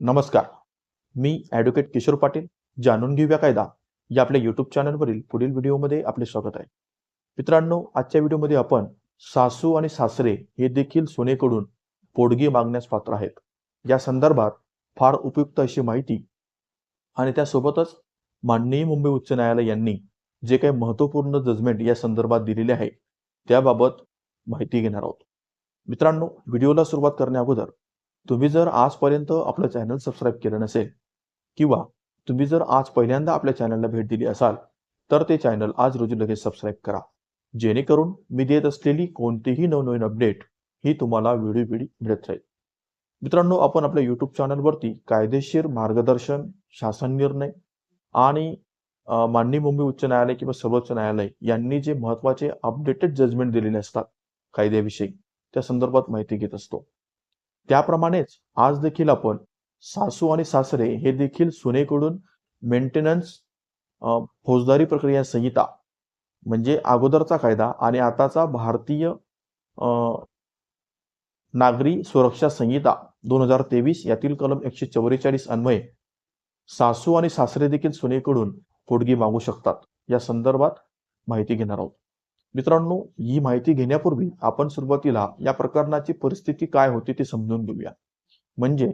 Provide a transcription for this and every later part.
नमस्कार. मी ॲडव्होकेट किशोर पाटील जाणून घेऊया कायदा. या आपल्या युट्यूब चॅनलवरील पुढील व्हिडिओमध्ये आपले स्वागत आहे. मित्रांनो आजच्या व्हिडिओमध्ये आपण सासू आणि सासरे हे देखील सोनेकडून पोडगी मागण्यास पात्र आहेत. या संदर्भात फार उपयुक्त अशी माहिती आणि त्यासोबतच माननीय मुंबई उच्च न्यायालय यांनी जे काही महत्त्वपूर्ण जजमेंट या संदर्भात दिलेले आहे त्याबाबत माहिती घेणार आहोत. मित्रांनो व्हिडिओला सुरुवात करण्या अगोदर तुम्ही जर आजपर्यंत आपलं चॅनल सबस्क्राईब केलं नसेल किंवा तुम्ही जर आज पहिल्यांदा आपल्या चॅनलला भेट दिली असाल तर ते चॅनल आज रोजी लगेच सबस्क्राईब करा. जेणेकरून मी देत असलेली कोणतीही नवनवीन अपडेट ही तुम्हाला व्हिडिओ मिळत राहील. मित्रांनो आपण आपल्या युट्यूब चॅनलवरती कायदेशीर मार्गदर्शन शासन निर्णय आणि माननीय मुंबई उच्च न्यायालय किंवा सर्वोच्च न्यायालय यांनी जे महत्त्वाचे अपडेटेड जजमेंट दिलेले असतात कायद्याविषयी त्या संदर्भात माहिती घेत असतो. त्याप्रमाणेच आज देखील आपण सासू आणि सासरे हे देखील सुनेकडून मेंटेनन्स फौजदारी प्रक्रिया संहिता म्हणजे अगोदरचा कायदा आणि आताचा भारतीय नागरी सुरक्षा संहिता दोन हजार तेवीस यातील कलम एकशे चौवेचाळीस अन्वये सासू आणि सासरे देखील सुनेकडून पोटगी मागू शकतात. या संदर्भात माहिती घेणार आहोत. मित्रांनो ही माहिती घेण्यापूर्वी आपण सुरुवातीला या प्रकरणाची परिस्थिती काय होती ते समजून घेऊया. म्हणजे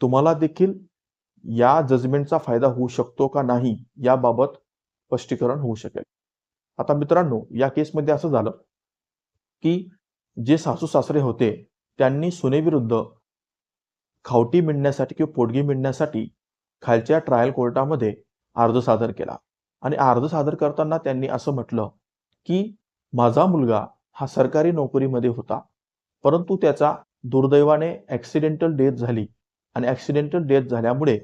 तुम्हाला देखील या जजमेंटचा फायदा होऊ शकतो का नाही याबाबत स्पष्टीकरण होऊ शकेल. आता मित्रांनो या केसमध्ये असं झालं की जे सासू सासरे होते त्यांनी सुनेविरुद्ध खावटी मिळण्यासाठी किंवा पोटगी मिळण्यासाठी खालच्या ट्रायल कोर्टामध्ये अर्ज सादर केला. आणि अर्ज सादर करताना त्यांनी असं म्हटलं की माझा मुलगा हा सरकारी नोकरीमध्ये होता परंतु त्याचा दुर्दैवाने ऍक्सिडेंटल डेथ झाली. आणि ऍक्सिडेंटल डेथ झाल्यामुळे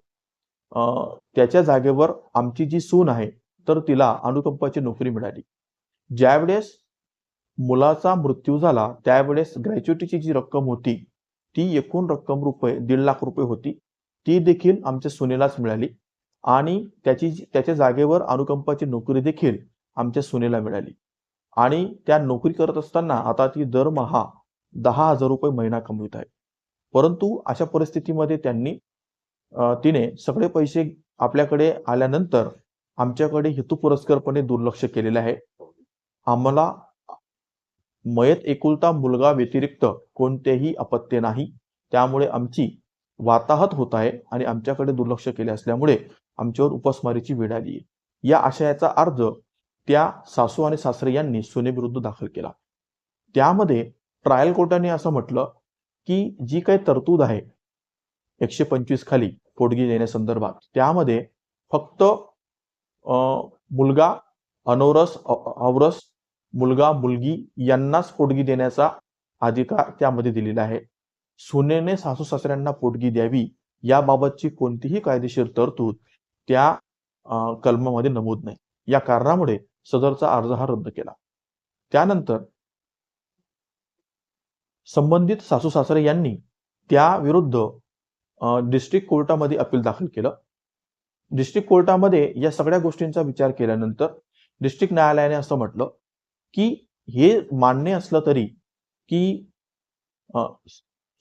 त्याच्या जागेवर आमची जी सून आहे तर तिला अनुकंपाची नोकरी मिळाली. ज्यावेळेस मुलाचा मृत्यू झाला त्यावेळेस ग्रॅच्युटीची जी रक्कम होती ती एकूण रक्कम रुपये दीड लाख रुपये होती. ती देखील आमच्या सुनेलाच मिळाली. आणि त्याची त्याच्या जागेवर अनुकंपाची नोकरी देखील आमच्या सुनेला मिळाली. आणि त्या नोकरी करत असताना आता ती दरमहा दहा हजार रुपये महिना कमवित आहे. परंतु अशा परिस्थितीमध्ये त्यांनी तिने सगळे पैसे आपल्याकडे आल्यानंतर आमच्याकडे हेतुपुरस्करपणे दुर्लक्ष केलेले आहे. आम्हाला मयत एकुलता मुलगा व्यतिरिक्त कोणतेही अपत्य नाही. त्यामुळे आमची वाताहत होत आहे आणि आमच्याकडे दुर्लक्ष केले असल्यामुळे आमच्यावर उपासमारीची वेळ आली या आशयाचा अर्ज त्या सासू आणि सासरे यांनी सुनेविरुद्ध दाखल केला. त्यामध्ये ट्रायल कोर्टाने असं म्हटलं की जी काही तरतूद आहे एकशे पंचवीस खाली पोटगी देण्यासंदर्भात त्यामध्ये फक्त अं, मुलगा अनोरस अवरस मुलगा मुलगी यांनाच पोटगी देण्याचा अधिकार त्यामध्ये दिलेला आहे. सुनेने सासू सासऱ्यांना पोटगी द्यावी याबाबतची कोणतीही कायदेशीर तरतूद त्या अं, कलमामध्ये नमूद नाही. या कारणामुळे सदरचा अर्ज हा रद्द केला. त्यानंतर संबंधित सासू सासरे यांनी त्या विरुद्ध डिस्ट्रिक्ट कोर्टामध्ये अपील दाखल केलं. डिस्ट्रिक्ट कोर्टामध्ये या सगळ्या गोष्टींचा विचार केल्यानंतर डिस्ट्रिक्ट न्यायालयाने असं म्हटलं की हे मान्य असलं तरी की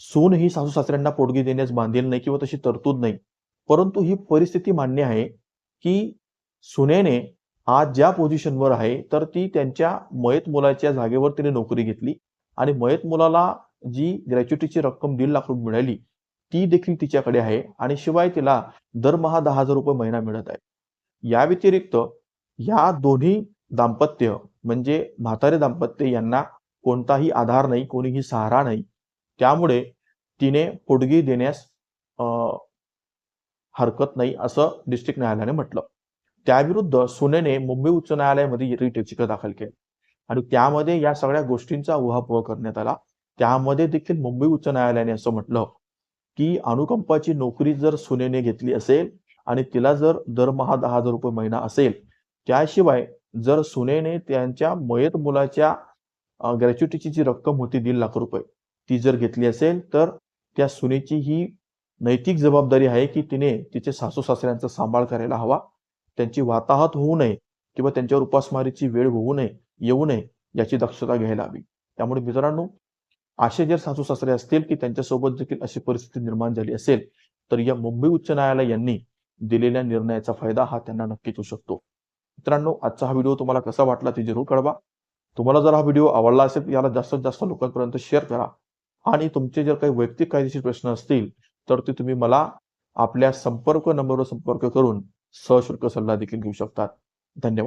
सून ही सासू सासऱ्यांना पोटगी देण्यास बांधील नाही किंवा तशी तरतूद नाही परंतु ही परिस्थिती मान्य आहे की सुनेने आज ज्या पोझिशनवर आहे तर ती त्यांच्या मयत मुलाच्या जागेवर तिने नोकरी घेतली. आणि मयत मुलाला जी ग्रॅच्युटीची रक्कम दीड लाख रुपये मिळाली ती देखील तिच्याकडे आहे. आणि शिवाय तिला दरमहा दहा हजार रुपये महिना मिळत आहे. या व्यतिरिक्त या दोन्ही दाम्पत्य म्हणजे म्हातारे दाम्पत्य यांना कोणताही आधार नाही कोणीही सहारा नाही. त्यामुळे तिने पोटगी देण्यास अं, हरकत नाही असं डिस्ट्रिक्ट न्यायालयाने म्हटलं. त्याविरुद्ध सुनेने मुंबई उच्च न्यायालयामध्ये रिट याचिका दाखल केली. आणि त्यामध्ये या सगळ्या गोष्टींचा उहापोह करण्यात आला. त्यामध्ये देखील मुंबई उच्च न्यायालयाने असं म्हटलं की अनुकंपाची नोकरी जर सुनेने घेतली असेल आणि तिला जर दरमहा दहा हजार रुपये महिना असेल त्याशिवाय जर सुनेने त्यांच्या मयत मुलाच्या ग्रॅच्युटीची जी रक्कम होती दीड लाख रुपये ती जर घेतली असेल तर त्या सुनेची ही नैतिक जबाबदारी आहे की तिने तिचे सासू सासऱ्यांचा सांभाळ करायला हवा. त्यांची वाताहत होऊ नये किंवा त्यांच्यावर उपासमारीची वेळ होऊ नये येऊ नये याची दक्षता घ्यायला हवी. त्यामुळे मित्रांनो असे जर सासू सासरे असतील की त्यांच्यासोबत देखील अशी परिस्थिती निर्माण झाली असेल तर या मुंबई उच्च न्यायालय यांनी दिलेल्या निर्णयाचा फायदा हा त्यांना नक्कीच होऊ शकतो. मित्रांनो आजचा हा व्हिडिओ तुम्हाला कसा वाटला ते जरूर कळवा. तुम्हाला जर हा व्हिडिओ आवडला असेल याला जास्तीत जास्त लोकांपर्यंत शेअर करा. आणि तुमचे जर काही वैयक्तिक कायदेशीर प्रश्न असतील तर ते तुम्ही मला आपल्या संपर्क नंबरवर संपर्क करून सशुल्क सल्ला देखील घेऊ शकतात. धन्यवाद.